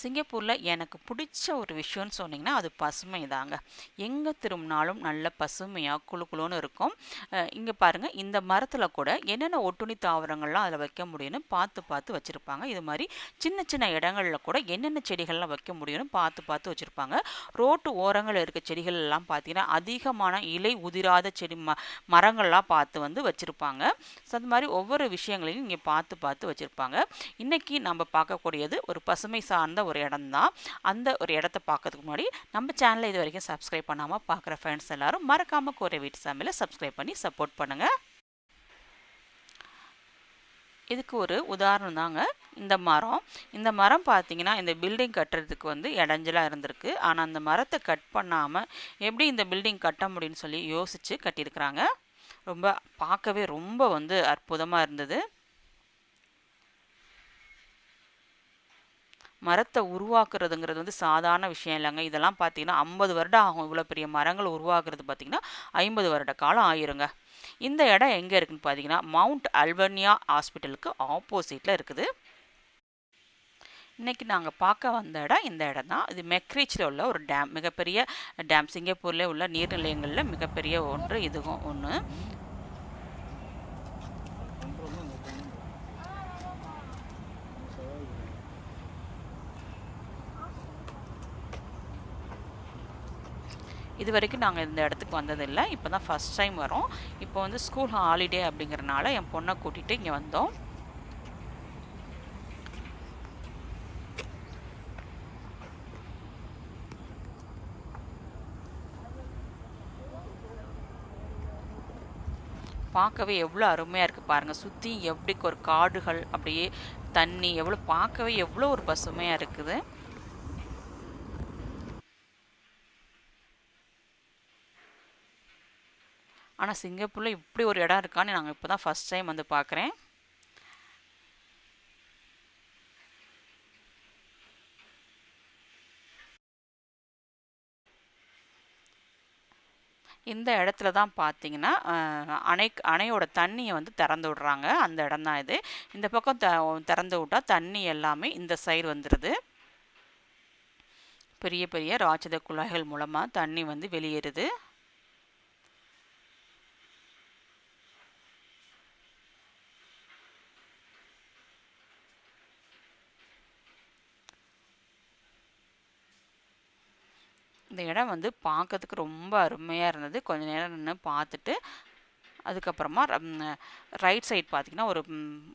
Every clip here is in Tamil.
சிங்கப்பூரில் எனக்கு பிடிச்ச ஒரு விஷயம்னு சொன்னிங்கன்னா அது பசுமை தாங்க எங்கே திரும்பினாலும் நல்ல பசுமையாக குளு குளுன்னு இருக்கும். இங்கே பாருங்கள் இந்த மரத்தில் கூட என்னென்ன ஒட்டுணி தாவரங்கள்லாம் அதில் வைக்க முடியும்னு பார்த்து பார்த்து வச்சுருப்பாங்க. இது மாதிரி சின்ன சின்ன இடங்களில் கூட என்னென்ன செடிகள்லாம் வைக்க முடியும்னு பார்த்து பார்த்து வச்சுருப்பாங்க. ரோட்டு ஓரங்களில் இருக்க செடிகள் எல்லாம் பார்த்தீங்கன்னா அதிகமான இலை உதிராத செடி ம மரங்கள்லாம் பார்த்து வந்து வச்சுருப்பாங்க. ஸோ அது மாதிரி ஒவ்வொரு விஷயங்களையும் இங்கே பார்த்து பார்த்து வச்சுருப்பாங்க. இன்றைக்கி நம்ம பார்க்கக்கூடியது ஒரு பசுமை சார்ந்த ஒரு இடம் தான் அந்த ஒரு இடத்த பார்க்கறதுக்கு முன்னாடி நம்ம சேனலை இது வரைக்கும் சப்ஸ்கிரைப் பண்ணாமல் பார்க்குற ஃப்ரெண்ட்ஸ் எல்லாரும் மறக்காமல் கோரை வீட்டு சாமியில் சப்ஸ்கிரைப் பண்ணி சப்போர்ட் பண்ணுங்கள் இதுக்கு ஒரு உதாரணம் தாங்க. இந்த மரம். இந்த மரம் பார்த்தீங்கன்னா இந்த பில்டிங் கட்டுறதுக்கு வந்து இடைஞ்சலாக இருந்திருக்கு. ஆனால் அந்த மரத்தை கட் பண்ணாமல் எப்படி இந்த பில்டிங் கட்ட முடியும்னு சொல்லி யோசித்து கட்டியிருக்கிறாங்க. ரொம்ப பார்க்கவே ரொம்ப வந்து அற்புதமாக இருந்தது. மரத்தை உருவாக்குறதுங்கிறது வந்து சாதாரண விஷயம் இல்லைங்க. இதெல்லாம் பார்த்தீங்கன்னா ஐம்பது வருடம் ஆகும். இவ்வளோ பெரிய மரங்கள் உருவாக்குறது பார்த்தீங்கன்னா ஐம்பது வருட காலம் ஆயிருங்க. இந்த இடம் எங்கே இருக்குன்னு பார்த்தீங்கன்னா மவுண்ட் அல்பர்னியா ஹாஸ்பிட்டலுக்கு ஆப்போசிட்டில் இருக்குது. இன்றைக்கி நாங்கள் பார்க்க வந்த இடம் இந்த இடம் தான். இது மெக்ரீச்சில் உள்ள ஒரு டேம் மிகப்பெரிய டேம் சிங்கப்பூரில் உள்ள நீர்நிலையங்களில் மிகப்பெரிய ஒன்று. இதுவும் ஒன்று இது வரைக்கும் நாங்கள் இந்த இடத்துக்கு வந்ததில்லை. இப்போ தான் ஃபஸ்ட் டைம் வரோம். இப்போ வந்து ஸ்கூல் ஹாலிடே அப்படிங்கிறனால என் பொண்ணை கூட்டிகிட்டு இங்கே வந்தோம். பார்க்கவே எவ்வளோ அருமையாக இருக்குது பாருங்கள் சுற்றி எப்படி ஒரு காடுகள் அப்படியே தண்ணி எவ்வளோ பார்க்கவே எவ்வளோ ஒரு பசுமையாக இருக்குது. ஆனால் சிங்கப்பூரில் இப்படி ஒரு இடம் இருக்கான்னு நாங்கள் இப்போ தான் ஃபஸ்ட் டைம் வந்து பார்க்குறேன் இந்த இடத்துல தான் பார்த்தீங்கன்னா அணை அணையோட தண்ணியை வந்து திறந்து விடுறாங்க. அந்த இடம் தான் இது. இந்த பக்கம் த திறந்து விட்டால் தண்ணி எல்லாமே இந்த சைடு வந்துடுது பெரிய பெரிய ராட்சத குழாய்கள் மூலமாக தண்ணி வந்து வெளியேறுது. இந்த இடம் வந்து பார்க்கறதுக்கு ரொம்ப அருமையாக இருந்தது. கொஞ்ச நேரம் நின்று பார்த்துட்டு அதுக்கப்புறமா ரைட் சைட் பார்த்திங்கன்னா ஒரு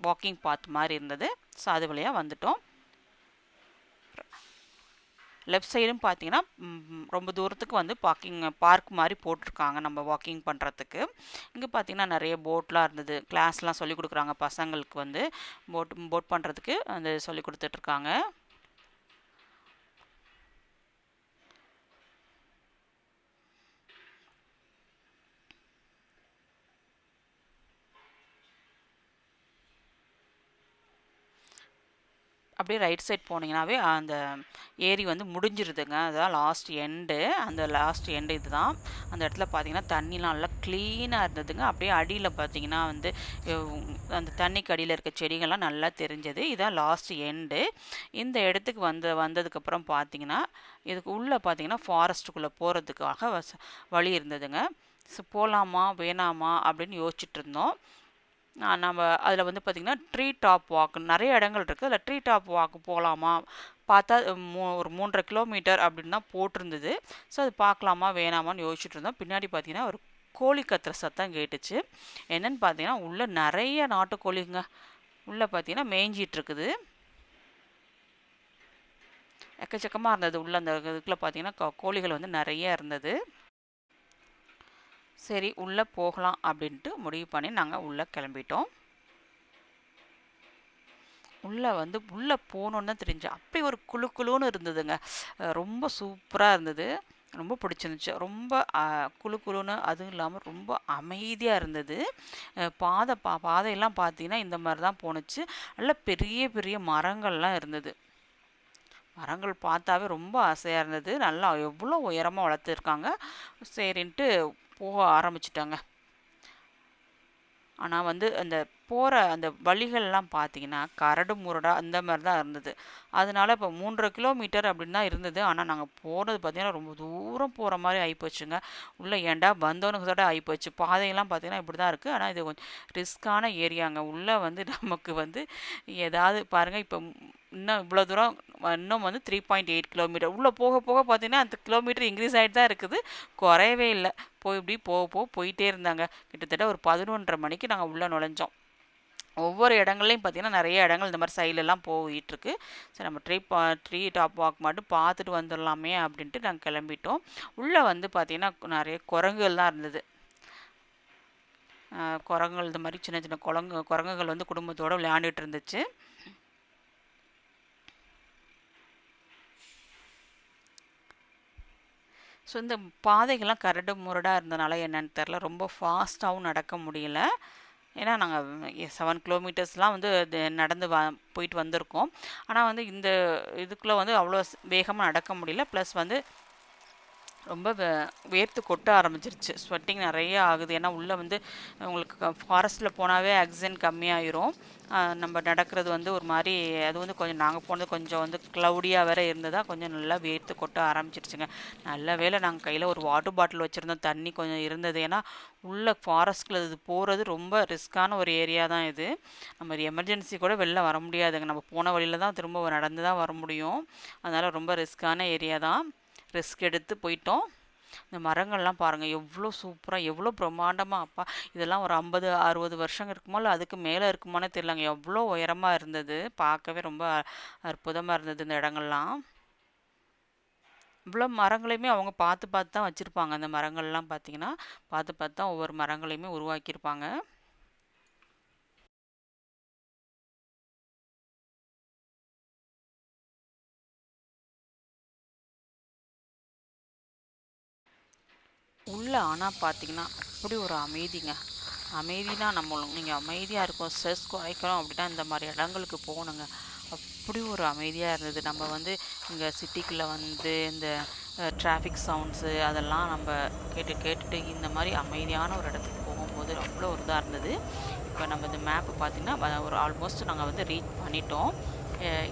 வாக்கிங் பாத் மாதிரி இருந்தது. ஸோ அது வழியாக வந்துட்டோம். லெஃப்ட் சைடும் பார்த்தீங்கன்னா ரொம்ப தூரத்துக்கு வந்து பார்க்கிங் பார்க் மாதிரி போட்டிருக்காங்க நம்ம வாக்கிங் பண்ணுறதுக்கு இங்கே பார்த்தீங்கன்னா நிறைய போட்லாம் இருந்தது. கிளாஸ்லாம் சொல்லிக் கொடுக்குறாங்க பசங்களுக்கு வந்து. போட் போட் பண்ணுறதுக்கு அந்த சொல்லி கொடுத்துட்ருக்காங்க அப்படியே ரைட் சைட் போனீங்கன்னாவே அந்த ஏரி வந்து முடிஞ்சிருதுங்க. அதுதான் லாஸ்ட் எண்டு அந்த லாஸ்ட் எண்டு இதுதான். அந்த இடத்துல பார்த்தீங்கன்னா தண்ணிலாம் நல்லா க்ளீனாக இருந்ததுங்க. அப்படியே அடியில் பார்த்தீங்கன்னா வந்து அந்த தண்ணிக்கு அடியில் இருக்க செடிகள்லாம் நல்லா தெரிஞ்சது. இதுதான் லாஸ்ட் எண்டு இந்த இடத்துக்கு வந்த வந்ததுக்கப்புறம் பார்த்தீங்கன்னா இதுக்கு உள்ளே பார்த்தீங்கன்னா ஃபாரஸ்ட்டுக்குள்ளே போகிறதுக்காக வழி இருந்ததுங்க. ஸோ போகலாமா வேணாமா அப்படின்னு யோசிச்சுட்டு இருந்தோம். நம்ம அதில் வந்து பார்த்திங்கன்னா ட்ரீ டாப் வாக் நிறைய இடங்கள் இருக்குது அதில் ட்ரீ டாப் வாக் போகலாமா பார்த்தா மூ ஒரு மூன்றரை கிலோமீட்டர் அப்படின்னு தான் போட்டிருந்தது. ஸோ அது பார்க்கலாமா வேணாமான்னு யோசிச்சுட்டு இருந்தோம். பின்னாடி பார்த்திங்கன்னா ஒரு கோழி கத்துற சத்தம் கேட்டுச்சு. என்னென்னு பார்த்தீங்கன்னா உள்ளே நிறைய நாட்டுக்கோழிங்க. உள்ளே பார்த்தீங்கன்னா மேய்ஞ்சிட்ருக்குது எக்கச்சக்கமாக இருந்தது. உள்ளே அந்த இதுக்குள்ளே பார்த்தீங்கன்னா கோழிகள் வந்து நிறைய இருந்தது. சரி உள்ளே போகலாம் அப்படின்ட்டு முடிவு பண்ணி நாங்கள் உள்ளே கிளம்பிட்டோம். உள்ளே வந்து உள்ளே போகணுன்னு தெரிஞ்சு அப்படி ஒரு குழு குழுன்னு இருந்ததுங்க. ரொம்ப சூப்பராக இருந்தது. ரொம்ப பிடிச்சிருந்துச்சு. ரொம்ப குழு குழுன்னு அதுவும் இல்லாமல் ரொம்ப அமைதியாக இருந்தது. பாதை பா பாதையெல்லாம் பார்த்தீங்கன்னா இந்த மாதிரி தான் போணுச்சு. நல்ல பெரிய பெரிய மரங்கள்லாம் இருந்தது. மரங்கள் பார்த்தாவே ரொம்ப ஆசையாக இருந்தது. நல்லா எவ்வளோ உயரமாக வளர்த்துருக்காங்க. சரின்ட்டு போக ஆரம்பிச்சிட்டாங்க. ஆனால் வந்து அந்த போகிற அந்த வழிகள்லாம் பார்த்தீங்கன்னா கரடு முரடாக அந்த மாதிரி தான் இருந்தது. அதனால இப்போ மூன்றரை கிலோமீட்டர் அப்படின்னு தான் இருந்தது. ஆனால் நாங்கள் போனது பார்த்தீங்கன்னா ரொம்ப தூரம் போகிற மாதிரி ஆகிப்போச்சுங்க உள்ளே ஏன்டா வந்தோன்னு ஆகிப்போச்சு பாதையெல்லாம் பார்த்தீங்கன்னா இப்படி தான் இருக்குது ஆனால் இது கொஞ்சம் ரிஸ்க்கான ஏரியாங்க. உள்ளே வந்து நமக்கு வந்து ஏதாவது பாருங்கள் இப்போ இன்னும் இவ்வளோ தூரம் இன்னும் வந்து த்ரீ பாயிண்ட் எயிட் கிலோமீட்டர் உள்ளே போக போக பார்த்தீங்கன்னா அந்த கிலோமீட்டர் இன்க்ரீஸ் ஆகிட்டு தான் இருக்குது. குறையவே இல்லை. போய் இப்படி போக போக போயிட்டே இருந்தாங்க. கிட்டத்தட்ட ஒரு பதினொன்றரை மணிக்கு நாங்கள் உள்ளே நுழைஞ்சோம். ஒவ்வொரு இடங்கள்லையும் பார்த்தீங்கன்னா நிறைய இடங்கள் இந்த மாதிரி சைட்லலாம் போயிட்டுருக்கு. சரி நம்ம ட்ரீ பா ட்ரீ டாப் வாக் மட்டும் பார்த்துட்டு வந்துடலாமே அப்படின்ட்டு நாங்கள் கிளம்பிட்டோம். உள்ளே வந்து பார்த்திங்கன்னா நிறைய குரங்குகள் தான் இருந்தது. குரங்குகள் இந்த மாதிரி சின்ன சின்ன குரங்கு குரங்குகள் வந்து குடும்பத்தோடு விளையாண்டுட்டு இருந்துச்சு. ஸோ இந்த பாதைகள்லாம் கரடு முரடாக இருந்தனால என்னன்னு தெரில ரொம்ப ஃபாஸ்ட்டாகவும் நடக்க முடியல. ஏன்னா நாங்கள் செவன் கிலோமீட்டர்ஸ்லாம் வந்து நடந்து வ போயிட்டு வந்திருக்கோம். ஆனால் வந்து இந்த இதுக்குள்ளே வந்து அவ்வளோ வேகமாக நடக்க முடியல. ப்ளஸ் வந்து ரொம்ப வேர்த்து கொட்ட ஆரம்பிச்சிருச்சு. ஸ்வெட்டிங் நிறைய ஆகுது. ஏன்னா உள்ளே வந்து உங்களுக்கு ஃபாரஸ்ட்டில் போனாவே ஆக்சிஜன் கம்மியாயிரும். நம்ம நடக்கிறது வந்து ஒரு மாதிரி அது வந்து கொஞ்சம் நாங்கள் போனது கொஞ்சம் வந்து க்ளவுடியாக வேற இருந்ததாக கொஞ்சம் நல்லா வேர்த்து கொட்ட ஆரம்பிச்சிருச்சுங்க. நல்ல வேலை நாங்கள் கையில் ஒரு வாட்டர் பாட்டில் வச்சுருந்தோம். தண்ணி கொஞ்சம் இருந்தது. ஏன்னா உள்ளே ஃபாரஸ்ட்டில் இது போகிறது ரொம்ப ரிஸ்க்கான ஒரு ஏரியா தான் இது. நம்ம எமர்ஜென்சி கூட வெளில வர முடியாதுங்க. நம்ம போன வழியில் தான் திரும்ப நடந்து தான் வர முடியும். அதனால் ரொம்ப ரிஸ்க்கான ஏரியா தான். ரிஸ்க் எடுத்து போயிட்டோம். இந்த மரங்கள்லாம் பாருங்கள் எவ்வளோ சூப்பராக எவ்வளோ பிரம்மாண்டமாக அப்பா. இதெல்லாம் ஒரு ஐம்பது அறுபது வருஷம் இருக்குமோ இல்லை அதுக்கு மேலே இருக்குமானே தெரியலங்க. எவ்வளோ உயரமாக இருந்தது. பார்க்கவே ரொம்ப அற்புதமாக இருந்தது இந்த இடங்கள்லாம். இவ்வளோ மரங்களையுமே அவங்க பார்த்து பார்த்து தான் வச்சுருப்பாங்க. அந்த மரங்கள்லாம் பார்த்தீங்கன்னா பார்த்து பார்த்து தான் ஒவ்வொரு மரங்களையுமே உருவாக்கியிருப்பாங்க. உள்ளே ஆனால் பார்த்தீங்கன்னா அப்படி ஒரு அமைதிங்க. அமைதினா நம்ம நீங்கள் அமைதியாக இருக்கும் ஸ்ட்ரெஸ் குறைக்கிறோம் அப்படின்னா இந்த மாதிரி இடங்களுக்கு போகணுங்க. அப்படி ஒரு அமைதியாக இருந்தது. நம்ம வந்து இங்கே சிட்டிக்குள்ளே வந்து இந்த டிராஃபிக் சவுண்ட்ஸு அதெல்லாம் நம்ம கேட்டு கேட்டுட்டு இந்த மாதிரி அமைதியான ஒரு இடத்துக்கு போகும்போது அவ்வளோ ஒரு இதாக இருந்தது. இப்போ நம்ம இந்த மேப்பு பார்த்திங்கன்னா ஒரு ஆல்மோஸ்ட் நாங்கள் வந்து ரீச் பண்ணிட்டோம்.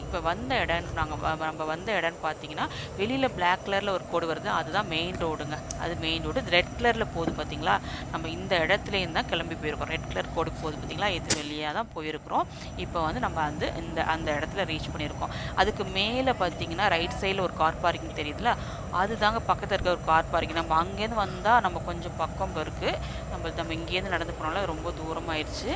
இப்போ வந்த இடம் நாங்கள் நம்ம வந்த இடம்னு பார்த்தீங்கன்னா வெளியில் பிளாக் கலரில் ஒரு கோடு வருது. அதுதான் மெயின் ரோடுங்க அது மெயின் ரோடு ரெட் கலரில் போகுது பார்த்தீங்களா நம்ம இந்த இடத்துலேருந்து தான் கிளம்பி போயிருக்கோம். ரெட் கலர் கோடு போகுது பார்த்தீங்களா இது வெளியாக தான் போயிருக்கிறோம். இப்போ வந்து நம்ம வந்து இந்த அந்த இடத்துல ரீச் பண்ணியிருக்கோம். அதுக்கு மேலே பார்த்தீங்கன்னா ரைட் சைடில் ஒரு கார் பார்க்கிங் தெரியுதுல? அதுதாங்க பக்கத்தில் இருக்க ஒரு கார் பார்க்கிங் நம்ம அங்கேருந்து வந்தால் நம்ம கொஞ்சம் பக்கம் இருக்குது நம்ம நம்ம இங்கேருந்து நடந்து போனால ரொம்ப தூரமாயிடுச்சு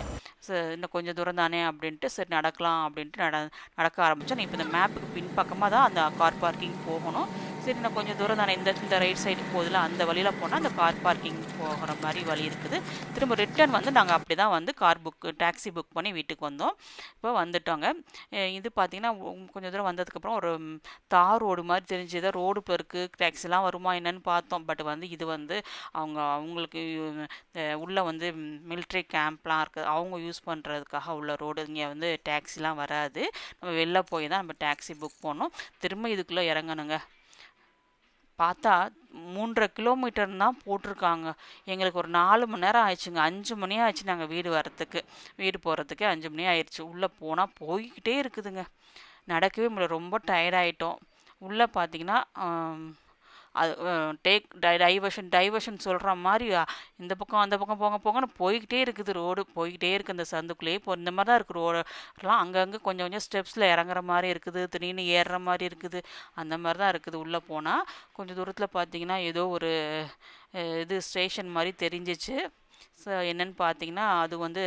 இன்னும் கொஞ்சம் தூரம் தானே அப்படின்ட்டு சரி நடக்கலாம் அப்படின்ட்டு நட நடக்க ஆரம்பித்தேன் இப்போ இந்த மேப்புக்கு பின்பக்கமாக தான் அந்த கார் பார்க்கிங் போகணும். சரி நான் கொஞ்சம் தூரம் தானே. இந்த இந்த ரைட் சைடு போதில் அந்த வழியில் போனால் அந்த கார் பார்க்கிங் போகிற மாதிரி வழி இருக்குது. திரும்ப ரிட்டர்ன் வந்து நாங்கள் அப்படி தான் வந்து கார் புக்கு டாக்ஸி புக் பண்ணி வீட்டுக்கு வந்தோம். இப்போ வந்துட்டோங்க. இது பார்த்திங்கன்னா கொஞ்சம் தூரம் வந்ததுக்கப்புறம் ஒரு தார் ரோடு மாதிரி தெரிஞ்சது. ரோடு இப்போ இருக்குது டேக்ஸிலாம் வருமா என்னன்னு பார்த்தோம். பட் வந்து இது வந்து அவங்க அவங்களுக்கு உள்ளே வந்து மிலிட்ரி கேம்ப்லாம் இருக்குது அவங்க யூஸ் பண்ணுறதுக்காக உள்ள ரோடு. இங்கே வந்து டேக்ஸிலாம் வராது. நம்ம வெளில போய் தான் நம்ம டாக்ஸி புக் பண்ணோம் திரும்ப இதுக்குள்ளே இறங்கணுங்க. பார்த்தா மூன்றரை கிலோமீட்டர் தான் போட்டிருக்காங்க. எங்களுக்கு ஒரு நாலு மணி நேரம் ஆயிடுச்சுங்க. அஞ்சு மணி ஆயிடுச்சு நாங்கள் வீடு வரத்துக்கு. வீடு போகிறதுக்கு அஞ்சு மணி ஆயிடுச்சு. உள்ளே போனால் போய்கிட்டே இருக்குதுங்க. நடக்கவே முடியல. ரொம்ப டயர்டாயிட்டோம் உள்ளே பார்த்தீங்கன்னா அது டேக் டை டைவர்ஷன் டைவர்ஷன் சொல்கிற மாதிரி இந்த பக்கம் அந்த பக்கம் போங்க போங்கன்னு போய்கிட்டே இருக்குது ரோடு. போய்கிட்டே இருக்குது அந்த சந்துக்குள்ளேயே. இப்போ இந்த மாதிரி தான் இருக்குது ரோடெல்லாம் அங்கங்கே கொஞ்சம் கொஞ்சம் ஸ்டெப்ஸில் இறங்குற மாதிரி இருக்குது. திடீர்னு ஏறுற மாதிரி இருக்குது. அந்த மாதிரி தான் இருக்குது உள்ளே போனால் கொஞ்சம் தூரத்தில் பார்த்தீங்கன்னா ஏதோ ஒரு இது ஸ்டேஷன் மாதிரி தெரிஞ்சிச்சு. ஸோ என்னென்னு பார்த்தீங்கன்னா அது வந்து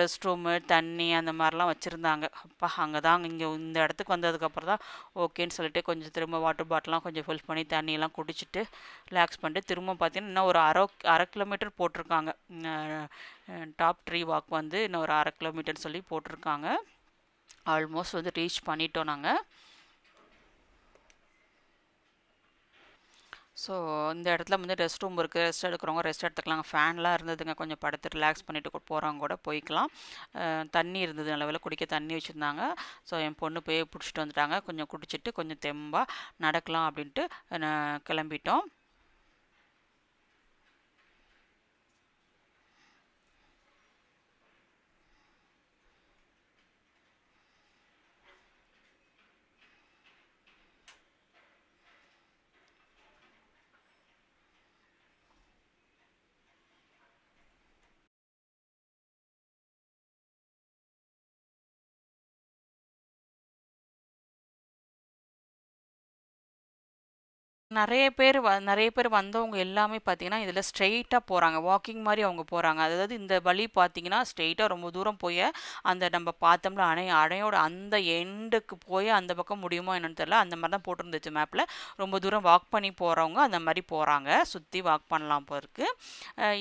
ரெஸ்ட் ரூமு தண்ணி அந்த மாதிரிலாம் வச்சுருந்தாங்க. அப்பா அங்கே தான் இங்கே இந்த இடத்துக்கு வந்ததுக்கப்புறம் தான் ஓகேன்னு சொல்லிட்டு கொஞ்சம் திரும்ப வாட்டர் பாட்டிலாம் கொஞ்சம் ஃபில் பண்ணி தண்ணியெல்லாம் குடிச்சிட்டு ரிலாக்ஸ் பண்ணிட்டு திரும்ப பார்த்தீங்கன்னா இன்னும் ஒரு அரை அரை கிலோமீட்டர் போட்டிருக்காங்க. டாப் ட்ரீ வாக் வந்து இன்னும் ஒரு அரை கிலோமீட்டர்னு சொல்லி போட்டிருக்காங்க. ஆல்மோஸ்ட் வந்து ரீச் பண்ணிட்டோம் நாங்கள் ஸோ இந்த இடத்துல வந்து ரெஸ்ட் ரூம் இருக்குது ரெஸ்ட் எடுக்கிறவங்க ரெஸ்ட் எடுத்துக்கலாம். ஃபேன்லாம் இருந்ததுங்க. கொஞ்சம் படுத்து ரிலாக்ஸ் பண்ணிட்டு போகிறவங்க கூட போய்க்கலாம். தண்ணி இருந்தது. நல்ல வேலை குடிக்க தண்ணி வச்சுருந்தாங்க. ஸோ என் பொண்ணு போய் பிடிச்சிட்டு வந்துட்டாங்க. கொஞ்சம் குடிச்சிட்டு கொஞ்சம் தெம்பாக நடக்கலாம் அப்படின்ட்டு கிளம்பிட்டோம். நிறைய பேர் வ நிறைய பேர் வந்தவங்க எல்லாமே பார்த்தீங்கன்னா, இதில் ஸ்ட்ரெயிட்டாக போகிறாங்க வாக்கிங் மாதிரி அவங்க போகிறாங்க அதாவது இந்த வழி பார்த்தீங்கன்னா, ஸ்ட்ரெயிட்டாக ரொம்ப தூரம் போய் அந்த நம்ம பார்த்தோம்ல அணை அணையோட அந்த எண்டுக்கு போய் அந்த பக்கம் முடியுமோ என்னன்னு தெரியல. அந்த மாதிரி தான் போட்டிருந்துச்சு மேப்பில் ரொம்ப தூரம் வாக் பண்ணி போகிறவங்க அந்த மாதிரி போகிறாங்க சுற்றி வாக் பண்ணலாம் போகிறதுக்கு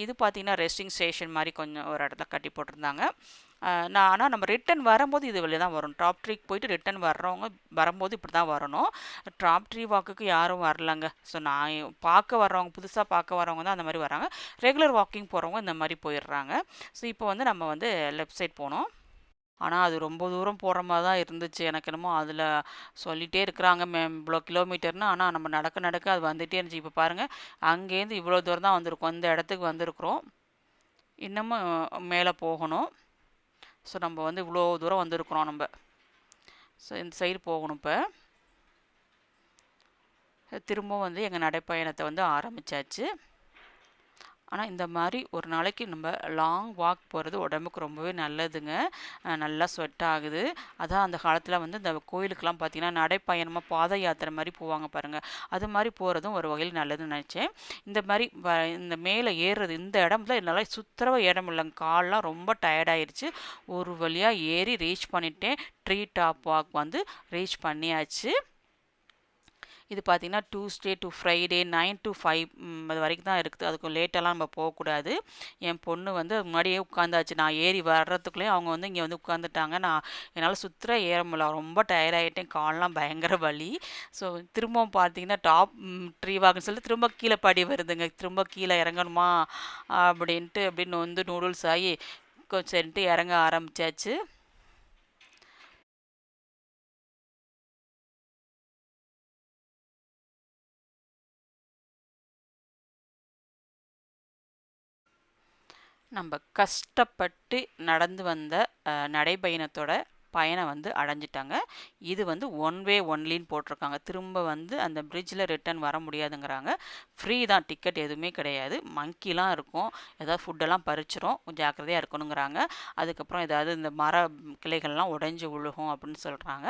இது பார்த்திங்கன்னா ரெஸ்டிங் ஸ்டேஷன் மாதிரி கொஞ்சம் ஒரு இடத்துல கட்டி போட்டிருந்தாங்க. நான் ஆனால் நம்ம ரிட்டன் வரும்போது இது வழியாக தான் வரும் டாப் ட்ரீக்கு போயிட்டு ரிட்டன் வர்றவங்க வரும்போது இப்படி தான் வரணும். டாப் ட்ரீ வாக்குக்கு யாரும் வரலங்க. ஸோ நான் பார்க்க வர்றவங்க புதுசாக பார்க்க வரவங்க தான் அந்த மாதிரி வராங்க. ரெகுலர் வாக்கிங் போகிறவங்க இந்த மாதிரி போயிடுறாங்க. ஸோ இப்போ வந்து நம்ம வந்து லெஃப்ட் சைட் போனோம். ஆனால் அது ரொம்ப தூரம் போகிற மாதிரி தான் இருந்துச்சு. எனக்கு என்னமோ அதில் சொல்லிகிட்டே இருக்கிறாங்க மேம் இவ்வளோ கிலோமீட்டர்னு. ஆனால் நம்ம நடக்க நடக்க அது வந்துகிட்டே இருந்துச்சு. இப்போ பாருங்கள் அங்கேருந்து இவ்வளோ தூரம் தான் வந்திருக்கோம். இந்த இடத்துக்கு வந்திருக்கிறோம். இன்னமும் மேலே போகணும். ஸோ நம்ம வந்து இவ்வளோ தூரம் வந்திருக்கிறோம் நம்ம ஸோ இந்த சைடு போகணும் இப்போ திரும்பவும் வந்து எங்கள் நடைப்பயணத்தை வந்து ஆரம்பிச்சாச்சு. ஆனால் இந்த மாதிரி ஒரு நாளைக்கு நம்ம லாங் வாக் போகிறது உடம்புக்கு ரொம்பவே நல்லதுங்க. நல்லா ஸ்வெட் ஆகுது. அதான் அந்த காலத்தில் வந்து இந்த கோயிலுக்கெல்லாம் பார்த்தீங்கன்னா, நடைப்பயணமாக பாத யாத்திரை மாதிரி போவாங்க பாருங்கள் அது மாதிரி போகிறதும் ஒரு வகையில் நல்லதுன்னு நினச்சேன் இந்த மாதிரி வ இந்த மேலே ஏறுறது இந்த இடம்ல என்னால் சுத்தரவ இடம் இல்லைங்க கால்லாம் ரொம்ப டயர்டாயிருச்சு ஒரு வழியாக ஏறி ரீச் பண்ணிட்டேன். ட்ரீ டாப் வாக் வந்து ரீச் பண்ணியாச்சு. இது பார்த்தீங்கன்னா, Tuesday to Friday nine to 5 ம் அது வரைக்கும் தான் இருக்குது. அதுக்கு லேட்டெல்லாம் நம்ம போகக்கூடாது. என் பொண்ணு வந்து முன்னாடியே உட்காந்தாச்சு. நான் ஏறி வர்றதுக்குள்ளேயும் அவங்க வந்து இங்கே வந்து உட்காந்துட்டாங்க. நான் என்னால் சுற்றுற ஏற முடியல. ரொம்ப டயர்ட் ஆகிட்டேன் கால்லாம் பயங்கர வலி. ஸோ திரும்பவும் பார்த்தீங்கன்னா, டாப் ம் ட்ரீ சொல்லி திரும்ப கீழே படி வருதுங்க. திரும்ப கீழே இறங்கணுமா? அப்படின்ட்டு அப்படியே நொந்து நூடுல்ஸ் ஆகி கொ சரின்ட்டு இறங்க ஆரம்பிச்சாச்சு. நம்ம கஷ்டப்பட்டு நடந்து வந்த நடைபயணத்தோட பயணம் வந்து அடைஞ்சிட்டாங்க இது வந்து ஒன் வே ஒன்லின்னு போட்டிருக்காங்க. திரும்ப வந்து அந்த பிரிட்ஜில் ரிட்டர்ன் வர முடியாதுங்கிறாங்க. ஃப்ரீ தான் டிக்கெட் எதுவுமே கிடையாது. மங்கிலாம் இருக்கும். ஏதாவது ஃபுட்டெல்லாம் பறிச்சிரும் ஜாக்கிரதையாக இருக்கணுங்கிறாங்க. அதுக்கப்புறம் ஏதாவது இந்த மர கிளைகள்லாம் உடைஞ்சு விழுகும் அப்படின்னு சொல்கிறாங்க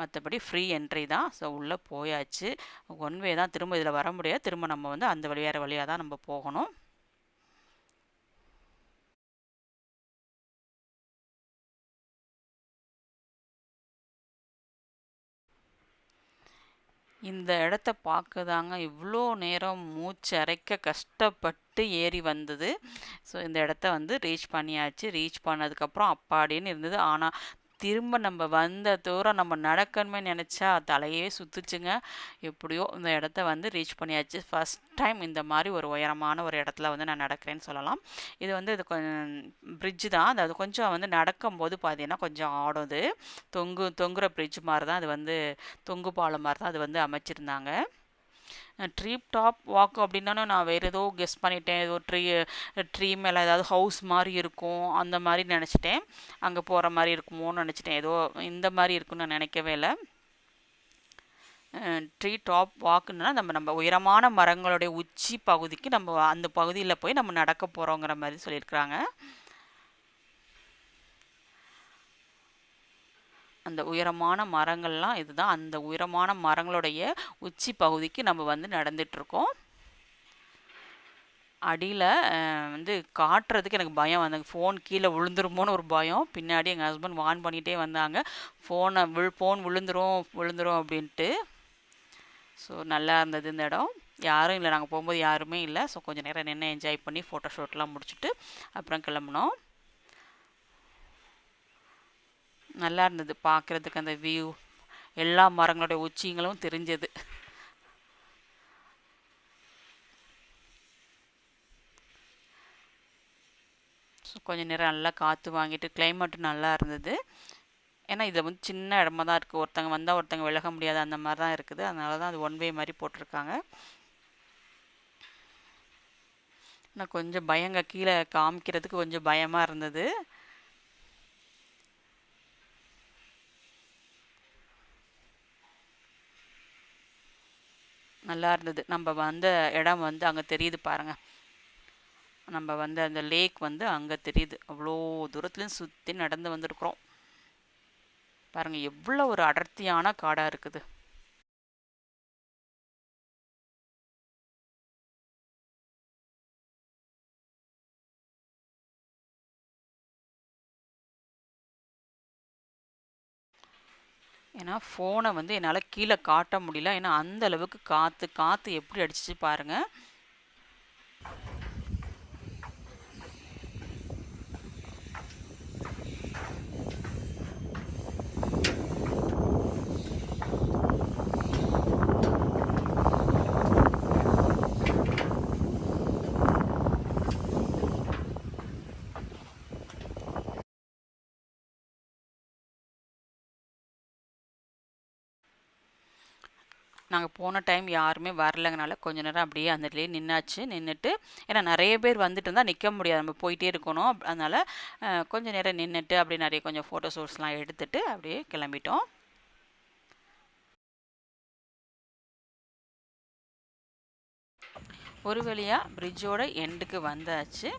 மற்றபடி ஃப்ரீ என்ட்ரி தான். ஸோ உள்ளே போயாச்சு. ஒன் வே தான். திரும்ப இதில் வர முடியாது. திரும்ப நம்ம வந்து அந்த வழி வழியாக தான் நம்ம போகணும். இந்த இடத்த பார்க்க தாங்க இவ்ளோ நேரம் மூச்சரைக்க கஷ்டப்பட்டு ஏறி வந்தது. ஸோ இந்த இடத்த வந்து ரீச் பண்ணியாச்சு. ரீச் பண்ணதுக்கப்புறம் அப்பாடின்னு இருந்தது. ஆனா திரும்ப நம்ம வந்த தூரம் நம்ம நடக்கணுமே நினச்சா தலையே சுற்றுச்சுங்க எப்படியோ இந்த இடத்த வந்து ரீச் பண்ணியாச்சு. ஃபர்ஸ்ட் டைம் இந்த மாதிரி ஒரு உயரமான ஒரு இடத்துல வந்து நான் நடக்கிறேன்னு சொல்லலாம். இது வந்து இது கொஞ்சம் பிரிட்ஜ் தான். அது கொஞ்சம் வந்து நடக்கும்போது பார்த்தீங்கன்னா, கொஞ்சம் ஆடும் தொங்கு தொங்குற பிரிட்ஜ் மாதிரி தான் அது வந்து தொங்கு பாலம் மாதிரி தான் அது வந்து அமைச்சிருந்தாங்க. ட்ரீப் ட்ரீ டாப் வாக் அப்படின்னா நான் வேற ஏதோ கெஸ் பண்ணிட்டேன். ஏதோ ட்ரீ ட்ரீ மேலே ஏதாவது ஹவுஸ் மாதிரி இருக்கும். அந்த மாதிரி நினச்சிட்டேன் அங்கே போகிற மாதிரி இருக்குமோன்னு நினச்சிட்டேன் ஏதோ இந்த மாதிரி இருக்குன்னு நான் நினைக்கவே இல்லை ட்ரீ டாப் வாக்குன்னா நம்ம நம்ம உயரமான மரங்களுடைய உச்சி பகுதிக்கு நம்ம அந்த பகுதியில் போய் நம்ம நடக்க போகிறோங்கிற மாதிரி சொல்லியிருக்கிறாங்க. அந்த உயரமான மரங்கள்லாம் இதுதான். அந்த உயரமான மரங்களுடைய உச்சி பகுதிக்கு நம்ம வந்து நடந்துட்டுருக்கோம். அடியில் வந்து காட்டுறதுக்கு எனக்கு பயம் வந்து ஃபோன் கீழே விழுந்துருமோன்னு ஒரு பயம். பின்னாடி எங்கள் ஹஸ்பண்ட் வார்ன் பண்ணிகிட்டே வந்தாங்க. ஃபோனை விழ் ஃபோன் விழுந்துரும் விழுந்துரும் அப்படின்ட்டு. ஸோ நல்லா இருந்தது இந்த இடம். யாரும் இல்லை நாங்கள் போகும்போது யாருமே இல்லை ஸோ கொஞ்சம் நேரம் நின்று என்ஜாய் பண்ணி ஃபோட்டோ ஷூட்லாம் முடிச்சுட்டு அப்புறம் கிளம்புனோம். நல்லா இருந்தது பார்க்குறதுக்கு அந்த வியூ. எல்லா மரங்களுடைய உச்சிங்களும் தெரிஞ்சது. ஸோ கொஞ்சம் நேரம் நல்லா காற்று வாங்கிட்டு கிளைமேட்டும் நல்லா இருந்தது. ஏன்னா இது வந்து சின்ன இடமா தான் இருக்குது ஒருத்தங்க வந்தால் ஒருத்தங்க விலக முடியாது அந்த மாதிரி தான் இருக்குது. அதனால தான் அது ஒன் வே மாதிரி போட்டிருக்காங்க. ஆனால் கொஞ்சம் பயங்க. கீழே காமிக்கிறதுக்கு கொஞ்சம் பயமாக இருந்தது. நல்லா இருந்தது. நம்ம வந்த இடம் வந்து அங்கே தெரியுது பாருங்க. நம்ம வந்து அந்த லேக் வந்து அங்கே தெரியுது. அவ்வளோ தூரத்துலேயும் சுற்றி நடந்து வந்திருக்கிறோம். பாருங்கள் எவ்வளோ ஒரு அடர்த்தியான காடாக இருக்குது. ஏன்னா ஃபோனை வந்து என்னால் கீழே காட்ட முடியல. ஏன்னா அந்த அளவுக்கு காற்று காற்று எப்படி அடிச்சிச்சு பாருங்கள் நாங்கள் போன டைம் யாருமே வரலங்கனால கொஞ்ச நேரம் அப்படியே அந்த இடத்துலேயே நின்னாச்சு. நின்றுட்டு ஏன்னா நிறைய பேர் வந்துட்டு இருந்தால் நிற்க முடியாது. நம்ம போயிட்டே இருக்கணும். அதனால் அதனால கொஞ்ச நேரம் நின்றுட்டு அப்படியே நிறைய கொஞ்சம் ஃபோட்டோ ஷூட்ஸ்லாம் எடுத்துட்டு அப்படியே கிளம்பிட்டோம். ஒரு வழியாக பிரிட்ஜோட எண்டுக்கு வந்தாச்சு.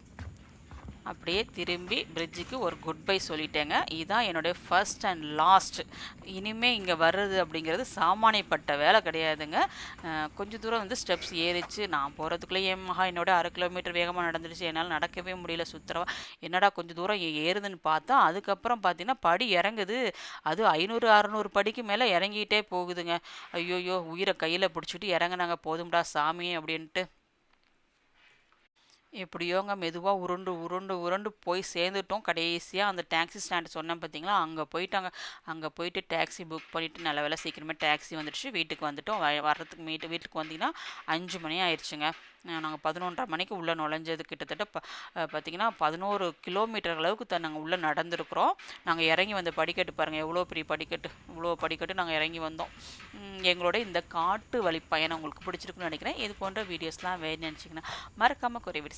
அப்படியே திரும்பி பிரிட்ஜுக்கு ஒரு குட் பை சொல்லிட்டேங்க. இதுதான் என்னுடைய ஃபர்ஸ்ட் அண்ட் லாஸ்ட் இனிமேல் இங்கே வர்றது அப்படிங்கிறது சாமானியப்பட்ட வேலை கிடையாதுங்க. கொஞ்சம் கொஞ்ச தூரம் வந்து ஸ்டெப்ஸ் ஏறிச்சு. நான் போகிறதுக்குள்ளே என் மகா என்னோட அரை கிலோமீட்டர் வேகமாக நடந்துடுச்சு என்னால் நடக்கவே முடியல சுத்தரவா. என்னடா கொஞ்சம் தூரம் ஏறுதுன்னு பார்த்தா அதுக்கப்புறம் பார்த்தீங்கன்னா படி இறங்குது. அது ஐநூறு அறநூறு படிக்கு மேலே இறங்கிட்டே போகுதுங்க. ஐயோயோ உயிரை கையில் பிடிச்சிட்டு இறங்குனாங்க. போதும்டா சாமி அப்படின்ட்டு. எப்படியோங்க மெதுவாக உருண்டு உருண்டு உருண்டு போய் சேர்ந்துட்டோம். கடைசியாக அந்த டாக்ஸி ஸ்டாண்ட் சொன்னேன் பார்த்தீங்களா அங்கே போயிட்டாங்க. அங்கே போயிட்டு டாக்ஸி புக் பண்ணிவிட்டு நல்ல வேலை சீக்கிரமே டாக்ஸி வந்துடுச்சு. வீட்டுக்கு வந்துட்டோம். வ- வர்றதுக்கு மீட்டு வீட்டுக்கு வந்தீங்கன்னா அஞ்சு மணி ஆயிடுச்சுங்க நாங்கள் பதினொன்றரை மணிக்கு உள்ளே நுழைஞ்சது. கிட்டத்தட்ட ப பார்த்திங்கன்னா பார்த்தீங்கன்னா பதினோரு கிலோமீட்டர் அளவுக்கு தான் நாங்கள் உள்ளே நடந்திருக்கிறோம். நாங்கள் இறங்கி வந்த படிக்கட்டு பாருங்கள் எவ்வளோ பெரிய படிக்கட்டு? இவ்வளோ படிக்கட்டு நாங்கள் இறங்கி வந்தோம். எங்களோட இந்த காட்டு வழி பயணம் உங்களுக்கு பிடிச்சிருக்குன்னு நினைக்கிறேன். இது போன்ற வீடியோஸ்லாம் வேணும்னு நினச்சிங்கன்னா மறக்காமல் குறைவிட்டு